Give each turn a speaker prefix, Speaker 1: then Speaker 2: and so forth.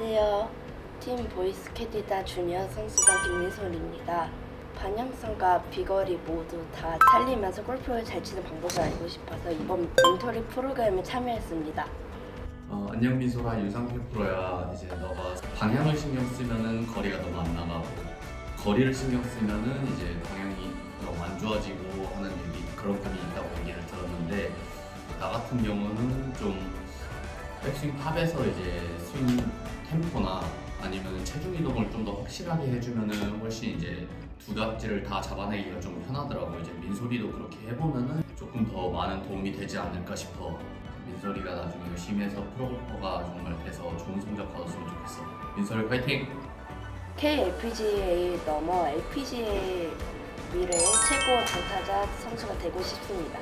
Speaker 1: 안녕하세요. 팀 보이스 캐디다 주니어 선수단 김민솔입니다. 방향성과 비거리 모두 다 살리면서 골프를 잘 치는 방법을 알고 싶어서 이번 멘토링 프로그램에 참여했습니다.
Speaker 2: 어, 안녕 미소라 유상표 프로야 이제 너가 방향을 신경 쓰면은 거리가 너무 안 나가고 거리를 신경 쓰면은 이제 방향이 너무 안 좋아지고 하는 얘기 그런 편이 있다고 얘기를 들었는데 나 같은 경우는 좀 백스윙 탑에서 이제 스윙 체중 이동을 좀 더 확실하게 해주면은 훨씬 이제 두 각지를 다 잡아내기가 좀 편하더라고 이제 민소리도 그렇게 해보면은 조금 더 많은 도움이 되지 않을까 싶어 민소리가 나중에 열심히 해서 프로골퍼가 정말 돼서 좋은 성적 거뒀으면 좋겠어 민소리 파이팅!
Speaker 1: KLPGA 넘어 LPGA 미래의 최고 당타자 선수가 되고 싶습니다.